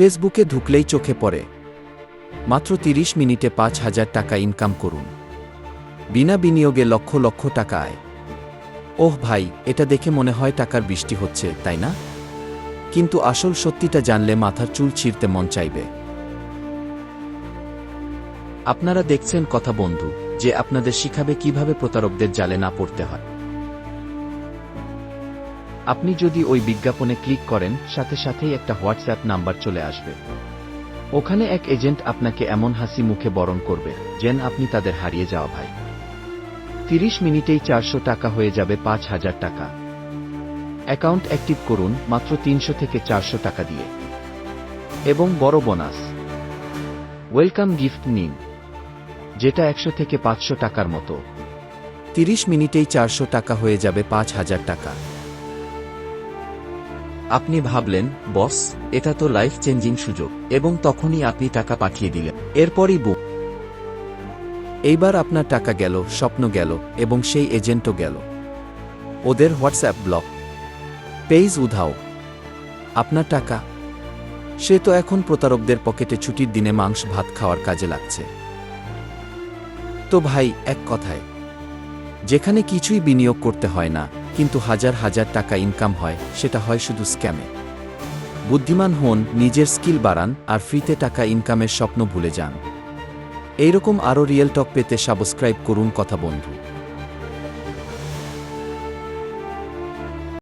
ফেসবুকে ঢুকলেই চোখে পড়ে। মাত্র তিরিশ মিনিটে পাঁচ হাজার টাকা ইনকাম করুন। বিনা বিনিয়োগে লক্ষ লক্ষ টাকা আয় ওহ ভাই, এটা দেখে মনে হয় টাকার বৃষ্টি হচ্ছে, তাই না? কিন্তু আসল সত্যিটা জানলে মাথার চুল ছিঁড়তে মন চাইবে। আপনারা দেখছেন কথা বন্ধু, যে আপনাদের শিখাবে কীভাবে প্রতারকদের জালে না পড়তে হয়। আপনি যদি ওই বিজ্ঞাপনে ক্লিক করেন, সাথে সাথেই একটা হোয়াটসঅ্যাপ নাম্বার চলে আসবে। ওখানে এক এজেন্ট আপনাকে এমন হাসি মুখে বরণ করবে, যেন আপনি তাদের হারিয়ে যাওয়া ভাই। তিরিশ মিনিটেই চারশো টাকা হয়ে যাবে পাঁচ হাজার টাকা। অ্যাকাউন্ট অ্যাক্টিভ করুন, মাত্র তিনশো থেকে চারশো টাকা দিয়ে। এবং বড় বোনাস। ওয়েলকাম গিফট নিন, যেটা একশো থেকে পাঁচশো টাকার মতো। তিরিশ মিনিটেই চারশো টাকা হয়ে যাবে পাঁচ হাজার টাকা। আপনি ভাবলেন, বস, এটা তো লাইফ চেঞ্জিং সুযোগ। এবং তখনই আপনি টাকা পাঠিয়ে দিলেন। এরপরই বুক এইবার আপনার টাকা গেল, স্বপ্ন গেল, এবং সেই এজেন্টও গেল। ওদের হোয়াটসঅ্যাপ ব্লক। পেজ উধাও। আপনার টাকা। সে তো এখন প্রতারকদের পকেটে ছুটির দিনে মাংস, ভাত খাওয়ার কাজে লাগছে। তো ভাই, এক কথায়। যেখানে কিছুই বিনিয়োগ করতে হয় না। কিন্তু হাজার হাজার টাকা ইনকাম হয়, সেটা হয় শুধু স্ক্যামে বুদ্ধিমান হন, নিজের স্কিল বাড়ান, আর ফ্রিতে টাকা ইনকামের স্বপ্ন ভুলে যান। এইরকম আরও রিয়েল টক পেতে সাবস্ক্রাইব করুন কথা বন্ধু।